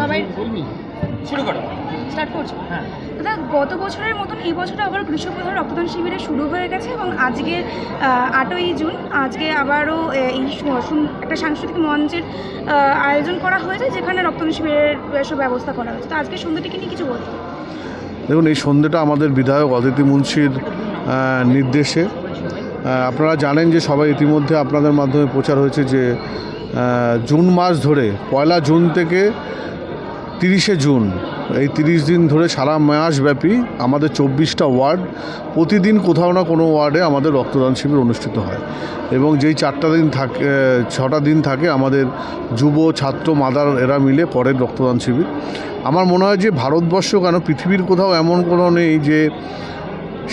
সবাই শুরু করো। স্টার্ট করছ। হ্যাঁ। দাদা গত বছরের মতন এই বছর আবার গ্রীষ্মপ্রধান রক্তদান শিবিরে শুরু হয়ে গেছে এবং আজকে আটই জুন আজকে আবারও এই একটা সাংস্কৃতিক মঞ্চের আয়োজন করা হয়েছে যেখানে রক্তদান শিবিরের সব ব্যবস্থা করা হয়েছে। তো আজকে সন্ধ্যাটিকে নিয়ে কিছু বলতে? দেখুন এই সন্ধ্যেটা আমাদের বিধায়ক অদিতি মুন্সির নির্দেশে। আপনারা জানেন যে সবাই ইতিমধ্যে আপনাদের মাধ্যমে প্রচার হয়েছে যে জুন মাস ধরে পয়লা জুন থেকে তিরিশে জুন, এই তিরিশ দিন ধরে সারা মাসব্যাপী আমাদের চব্বিশটা ওয়ার্ড প্রতিদিন কোথাও না কোনো ওয়ার্ডে আমাদের রক্তদান শিবির অনুষ্ঠিত হয় এবং যেই চারটা দিন থাকে ছটা দিন থাকে আমাদের যুব, ছাত্র, মাদার এরা মিলে করেন রক্তদান শিবির। আমার মনে হয় যে ভারতবর্ষ কেন পৃথিবীর কোথাও এমন কোনো নেই যে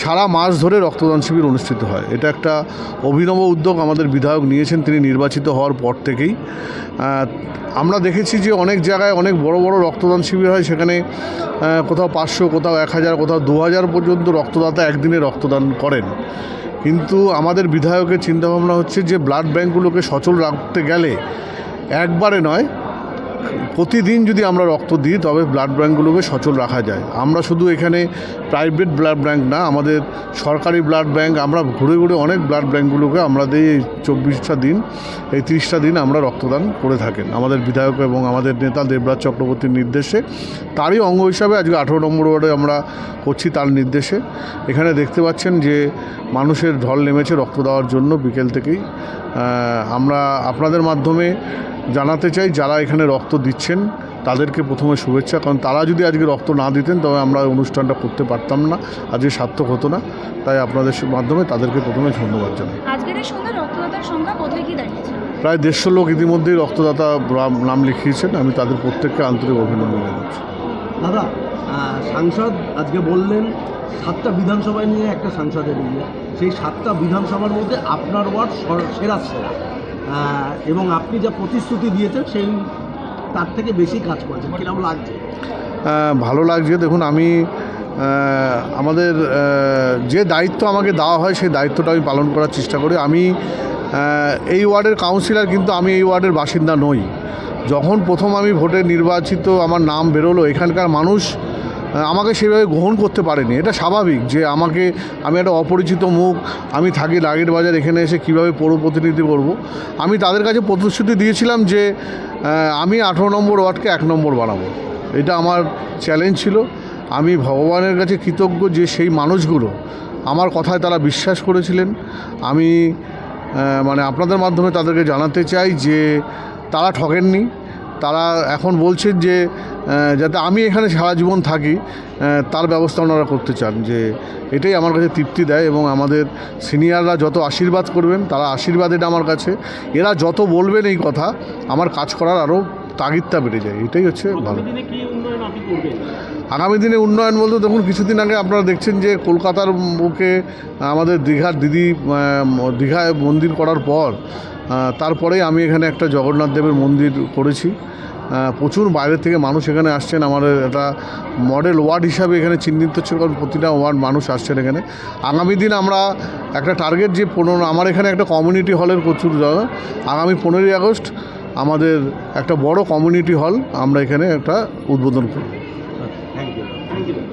সারা মাস ধরে রক্তদান শিবির অনুষ্ঠিত হয়। এটা একটা অভিনব উদ্যোগ আমাদের বিধায়ক নিয়েছেন, তিনি নির্বাচিত হওয়ার পর থেকেই। আমরা দেখেছি যে অনেক জায়গায় অনেক বড় বড় রক্তদান শিবির হয়, সেখানে কোথাও পাঁচশো, কোথাও এক হাজার, কোথাও দু হাজার পর্যন্ত রক্তদাতা একদিনে রক্তদান করেন। কিন্তু আমাদের বিধায়কের চিন্তাভাবনা হচ্ছে যে ব্লাড ব্যাঙ্কগুলোকে সচল রাখতে গেলে একবারে নয় প্রতিদিন যদি আমরা রক্ত দিই, তবে ব্লাড ব্যাঙ্কগুলোকে সচল রাখা যায়। আমরা শুধু এখানে প্রাইভেট ব্লাড ব্যাঙ্ক না, আমাদের সরকারি ব্লাড ব্যাঙ্ক আমরা ঘুরে ঘুরে অনেক ব্লাড ব্যাঙ্কগুলোকে আমরা দিই এই চব্বিশটা দিন, এই তিরিশটা দিন আমরা রক্তদান করে থাকেন। আমাদের বিধায়ক এবং আমাদের নেতা দেবরাজ চক্রবর্তীর নির্দেশে। তারই অঙ্গ হিসাবে আজকে আঠেরো নম্বর ওয়ার্ডে আমরা করছি তার নির্দেশে। এখানে দেখতে পাচ্ছেন যে মানুষের ঢল নেমেছে রক্ত দেওয়ার জন্য বিকেল থেকেই। আমরা আপনাদের মাধ্যমে জানাতে চাই, যারা এখানে রক্ত দিচ্ছেন তাদেরকে প্রথমে শুভেচ্ছা কারণ তারা যদি আজকে রক্ত না দিতেন তবে আমরা অনুষ্ঠানটা করতে পারতাম না। আজকে সার্থক হতো না। তাই আপনাদের মাধ্যমে তাদেরকে প্রথমে ধন্যবাদ জানাই। প্রায় দেড়শো লোক ইতিমধ্যেই রক্তদাতা নাম- নাম লিখিয়েছেন। আমি তাদের প্রত্যেককে আন্তরিক অভিনন্দন জানাচ্ছি। দাদা সাংসদ আজকে বললেন সাতটা বিধানসভায় নিয়ে একটা সাংসদের নিয়ে। সেই সাতটা বিধানসভার মধ্যে আপনার ওয়ার্ড সেরা সেরা। এবং আপনি যা প্রতিশ্রুতি দিয়েছেন সেই তার থেকে বেশি কাজ করেছেন, কীরকম লাগছে? ভালো লাগছে। দেখুন, আমি আমাদের যে দায়িত্ব আমাকে দেওয়া হয়, সেই দায়িত্বটা আমি পালন করার চেষ্টা করি। আমি এই ওয়ার্ডের কাউন্সিলর কিন্তু আমি এই ওয়ার্ডের বাসিন্দা নই। যখন প্রথম আমি ভোটে নির্বাচিত, আমার নাম বেরোলো, এখানকার মানুষ আমাকে সেভাবে গ্রহণ করতে পারেনি। এটা স্বাভাবিক যে আমাকে, আমি একটা অপরিচিত মুখ, আমি থাকি লাগের বাজার, এখানে এসে কীভাবে পৌর প্রতিনিধি করব। আমি তাদের কাছে প্রতিশ্রুতি দিয়েছিলাম যে আমি আঠেরো নম্বর ওয়ার্ডকে এক নম্বর বানাবো। এটা আমার চ্যালেঞ্জ ছিল। আমি ভগবানের কাছে কৃতজ্ঞ যে সেই মানুষগুলো আমার কথায় তারা বিশ্বাস করেছিলেন। আমি মানে আপনাদের মাধ্যমে তাদেরকে জানাতে চাই যে, তারা ঠকেননি। তারা এখন বলছেন যে যাতে আমি এখানে সারা জীবন থাকি তার ব্যবস্থা ওনারা করতে চান যে, এটাই আমার কাছে তৃপ্তি দেয় এবং আমাদের সিনিয়ররা যত আশীর্বাদ করবেন, তারা আশীর্বাদ এটা আমার কাছে। এরা যত বলবেন এই কথা, আমার কাজ করার আরও তাগিদটা বেড়ে যায়, এটাই হচ্ছে ভালো। আগামী দিনে উন্নয়ন বলতে দেখুন কিছুদিন আগে আপনারা দেখছেন যে কলকাতার বুকে আমাদের দীঘার দিদি দীঘায় মন্দির করার পর আহ, তারপরেই আমি এখানে একটা জগন্নাথ দেবের মন্দির করেছি। প্রচুর বাইরে থেকে মানুষ এখানে আসছেন। আমাদের একটা মডেল ওয়ার্ড হিসাবে এখানে চিহ্নিত হচ্ছে কারণ প্রতিটা ওয়ার্ড মানুষ আসছেন এখানে। আগামী দিন আমরা একটা টার্গেট যে পনেরো আমার এখানে একটা কমিউনিটি হলের প্রচুর আগামী পনেরোই আগস্ট আমাদের একটা বড় কমিউনিটি হল আমরা এখানে একটা উদ্বোধন করি। Thank you